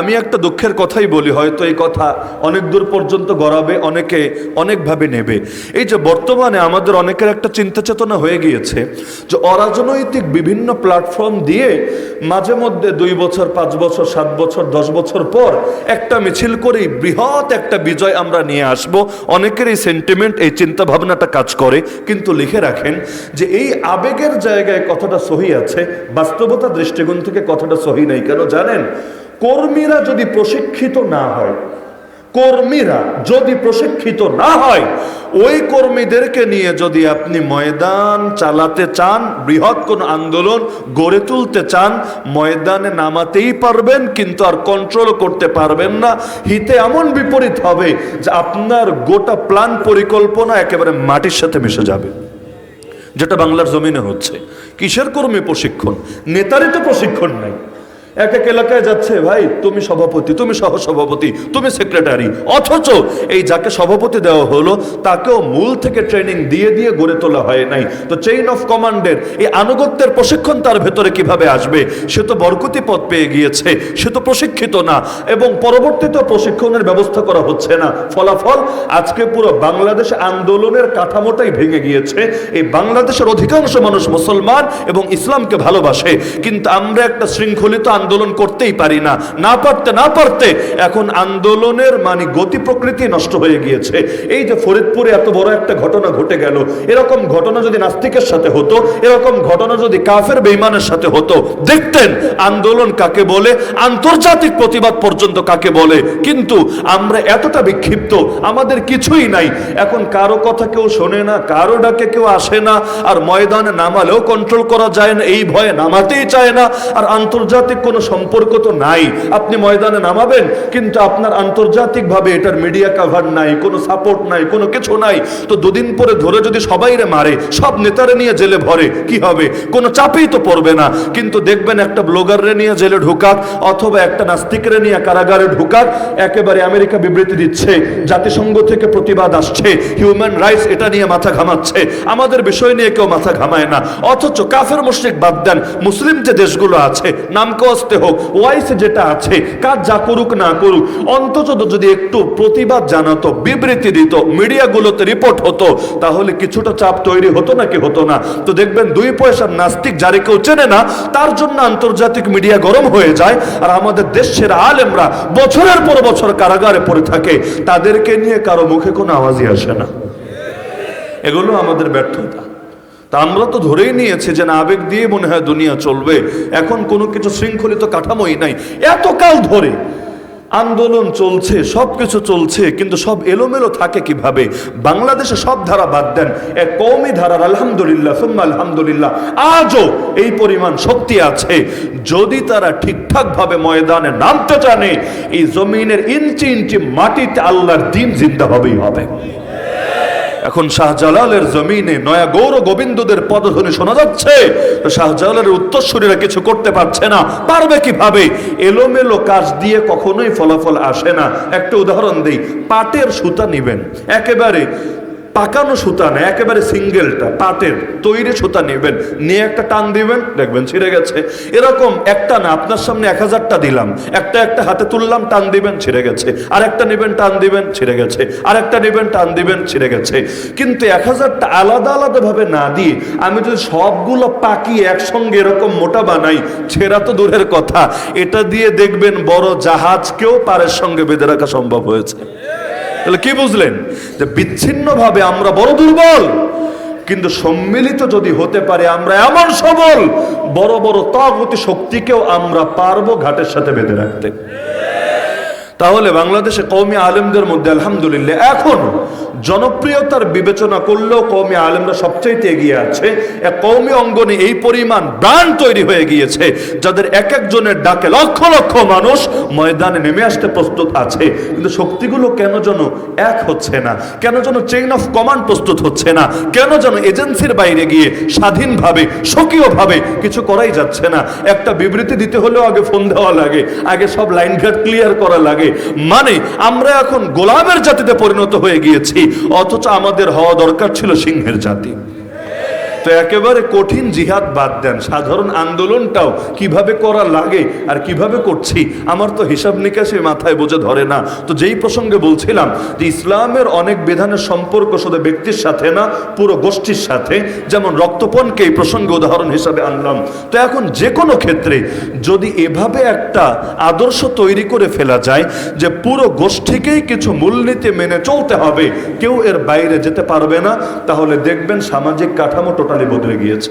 আমি একটা দুঃখের কথাই বলি, হয়তো এই কথা অনেক দূর পর্যন্ত গড়াবে, অনেকে অনেকভাবে নেবে। এই যে বর্তমানে আমাদের অনেকের একটা চিন্তা চেতনা হয়ে গিয়েছে যে অরাজনৈতিক বিভিন্ন প্ল্যাটফর্ম দিয়ে মাঝে মধ্যে দুই বছর, পাঁচ বছর, সাত বছর, দশ বছর পর একটা মিছিল করেই বৃহৎ একটা বিজয় আমরা নিয়ে আসব। অনেকের এই সেন্টিমেন্ট এই চিন্তা ভাবনাটা কাজ করে। কিন্তু লিখে রাখেন যে এই আবেগের জায়গায় কথাটা সহি আছে, বাস্তবতা দৃষ্টিকোণ থেকে কথাটা সহি নেই। কেন জানেন? কর্মীরা যদি প্রশিক্ষিত না হয়, কর্মীরা যদি প্রশিক্ষিত না হয়, ওই কর্মীদেরকে নিয়ে যদি আপনি ময়দান চালাতে চান, বৃহৎ কোন আন্দোলন গড়ে তুলতে চান, ময়দানে নামাতেই পারবেন, কিন্তু আর কন্ট্রোল করতে পারবেন না। হিতে এমন বিপরীত হবে যে আপনার গোটা প্ল্যান পরিকল্পনা একেবারে মাটির সাথে মিশে যাবে। যেটা বাংলার জমিনে হচ্ছে। কিসের কর্মী প্রশিক্ষণ? নেতারই তো প্রশিক্ষণ নাই। এক এক এলাকায় যাচ্ছে, ভাই, তুমি সভাপতি, তুমি সহ সভাপতি তুমি সেক্রেটারি অথচ এই যাকে সভাপতি দেওয়া হলো, তাকেও মূল থেকে ট্রেনিং দিয়ে দিয়ে গড়ে তোলা হয় নাই। তো চেইন অফ কমান্ডের এই আনুগত্যের প্রশিক্ষণ তার ভেতরে কীভাবে আসবে, সে তো বরকতি পদ পেয়ে গিয়েছে, সে তো প্রশিক্ষিত না, এবং পরবর্তীতে প্রশিক্ষণের ব্যবস্থা করা হচ্ছে না। ফলাফল আজকে পুরো বাংলাদেশ আন্দোলনের কাঠামোটাই ভেঙে গিয়েছে। এই বাংলাদেশের অধিকাংশ মানুষ মুসলমান এবং ইসলামকে ভালোবাসে, কিন্তু আমরা একটা শৃঙ্খলিত আন্দোলন করতেই পারি না। না পারতে না পারতে এখন আন্দোলনের মানে গতি প্রকৃতি নষ্ট হয়ে গিয়েছে। এই যে ফরিদপুরে এত বড় একটা ঘটনা ঘটে গেল, এরকম ঘটনা যদি নাস্তিকের সাথে হতো, এরকম ঘটনা যদি কাফের বেইমানের সাথে হতো, দেখতেন আন্দোলন কাকে বলে, আন্তর্জাতিক প্রতিবাদ পর্যন্ত কাকে বলে। কিন্তু আমরা এতটা বিক্ষিপ্ত, আমাদের কিছুই নাই। এখন কারও কথা কেউ শোনে না, কারও ডাকে কেউ আসে না, আর ময়দানে নামালেও কন্ট্রোল করা যায় না, এই ভয়ে নামাতেই চায় না। আর আন্তর্জাতিক কোনো সম্পর্ক তো নাই। আপনি ময়দানে নামাবেন, কিন্তু আপনার আন্তর্জাতিকভাবে এটার মিডিয়া কাভার নাই, কোনো সাপোর্ট নাই, কোনো কিছু নাই। তো দুদিন পরে ধরে যদি সবাইরে মারে, সব নেতারে নিয়ে জেলে ভরে, কি হবে? কোনো চাপেই তো পড়বে না। কিন্তু দেখবেন একটা ব্লগাররে নিয়ে জেলে ঢুকাক, অথবা একটা নাস্তিকরে নিয়ে কারাগারে ঢুকাক, একেবারে আমেরিকা বিবৃতি দিচ্ছে, জাতিসংঘ থেকে প্রতিবাদ আসছে হিউম্যান রাইটস এটা নিয়ে মাথা ঘামাচ্ছে। আমাদের বিষয় নিয়ে কেউ মাথা ঘামায় না। অথচ কাফের মুশরিক বাদ দেন, মুসলিম যে দেশগুলো আছে নামকস্তে হোক, ওয়াইসে যেটা আছে, কাজ যা করুক না করুক, অন্তত যদি একটু প্রতিবাদ জানাতো, বিবৃতি দিত, মিডিয়াগুলোতে রিপোর্ট হতো, তাহলে কিছুটা চাপ তৈরি হতো নাকি হতো না? তো দেখবেন দুই পয়সার নাস্তিক যারে কেউ চেনে না, তার জন্য আন্তর্জাতিক মিডিয়া গরম হয়ে যায়, আর আমাদের দেশের আলেমরা বছরের পর বছর কারাগারে পড়ে থাকে, তাদেরকে নিয়ে কারও মুখে কোনো আওয়াজই আসে না। এগুলো আমাদের ব্যর্থতা। তা আমরা তো ধরেই নিয়েছি যে না, আবেগ দিয়ে মনে হয় দুনিয়া চলবে। এখন কোনো কিছু শৃঙ্খলিত কাঠামোই নাই। এতকাল ধরে আন্দোলন চলছে সব কিছু চলছে, কিন্তু সব এলোমেলো থাকে কীভাবে? বাংলাদেশে সব ধারা বাদ দেন। এক কৌমি ধারার আলহামদুলিল্লাহ, সুম্মা আলহামদুলিল্লাহ, আজও এই পরিমাণ শক্তি আছে। যদি তারা ঠিকঠাকভাবে ময়দানে নামতে জানে, এই জমিনের ইঞ্চি ইঞ্চি মাটিতে আল্লাহর দিন জিন্দা হবেই হবে। এখন শাহজালালের জমিনে নয়া গৌর গোবিন্দদের পদধ্বনি শোনা যাচ্ছে। তো শাহজালালের উত্তরসূরীরা কিছু করতে পারছে না। পারবে কীভাবে? এলোমেলো কাজ দিয়ে কখনোই ফলাফল আসে না। একটা উদাহরণ দিই, পাটের সুতা নিবেন। একেবারে পাকানো সুতা না, একেবারে সিঙ্গেলটা, পাটের, তৈরি সুতা নেবেন। নিয়ে একটা টান দিবেন, দেখবেন ছিঁড়ে গেছে। এরকম একটা না, আপনার সামনে এক হাজারটা দিলাম। একটা একটা হাতে তুললাম, টান দিবেন, ছিঁড়ে গেছে। আর একটা নেবেন, টান দিবেন, ছিঁড়ে গেছে। আর একটা নেবেন, টান দিবেন, ছিঁড়ে গেছে। কিন্তু এক হাজারটা আলাদা আলাদা ভাবে না দিয়ে আমি যদি সবগুলো পাকিয়ে একসঙ্গে এরকম মোটা বানাই, ছেঁড়া তো দূরের কথা। এটা দিয়ে দেখবেন বড় জাহাজকেও পারের সঙ্গে বেঁধে রাখা সম্ভব হয়েছে। তাহলে কি বুঝলেন? যে বিচ্ছিন্নভাবে আমরা বড় দুর্বল, কিন্তু সম্মিলিত যদি হতে পারে, আমরা এমন সবল, বড় বড় তগতি শক্তিকেও আমরা পারব ঘাটের সাথে বেঁধে রাখতে। তাহলে বাংলাদেশে কৌমি আলেমদের মধ্যে আলহামদুলিল্লাহ এখন জনপ্রিয়তার বিবেচনা করলেও কৌমি আলেমরা সবচাইতে এগিয়ে আছে। এক কৌমি অঙ্গনে এই পরিমাণ ব্রান্ড তৈরি হয়ে গিয়েছে, যাদের এক একজনের ডাকে লক্ষ লক্ষ মানুষ ময়দানে নেমে আসতে প্রস্তুত আছে। কিন্তু শক্তিগুলো কেন যেন এক হচ্ছে না? কেন যেন চেইন অফ কমান্ড প্রস্তুত হচ্ছে না? কেন যেন এজেন্সির বাইরে গিয়ে স্বাধীনভাবে, স্বকীয়ভাবে কিছু করাই যাচ্ছে না? একটা বিবৃতি দিতে হলেও আগে ফোন দেওয়া লাগে, আগে সব লাইন ঘাট ক্লিয়ার করা লাগে। মানে আমরা এখন গোলামের জাতিতে পরিণত হয়ে গিয়েছি, অথচ আমাদের হওয়া দরকার ছিল সিংহের জাতি। তো একেবারে কঠিন জিহাদ বাদ দেন। সাধারণ আন্দোলনটাও কীভাবে করা লাগে আর কীভাবে করছি, আমার তো হিসাব নিকাশে মাথায় বোঝে ধরে না। তো যেই প্রসঙ্গে বলছিলাম যে ইসলামের অনেক বিধানের সম্পর্ক শুধু ব্যক্তির সাথে না, পুরো গোষ্ঠীর সাথে, যেমন রক্তপণকে এই প্রসঙ্গে উদাহরণ হিসাবে আনলাম। তো এখন যে কোনো ক্ষেত্রে যদি এভাবে একটা আদর্শ তৈরি করে ফেলা যায় যে পুরো গোষ্ঠীকেই কিছু মূলনীতি মেনে চলতে হবে, কেউ এর বাইরে যেতে পারবে না, তাহলে দেখবেন সামাজিক কাঠামো টোটালি বদলে গিয়েছে।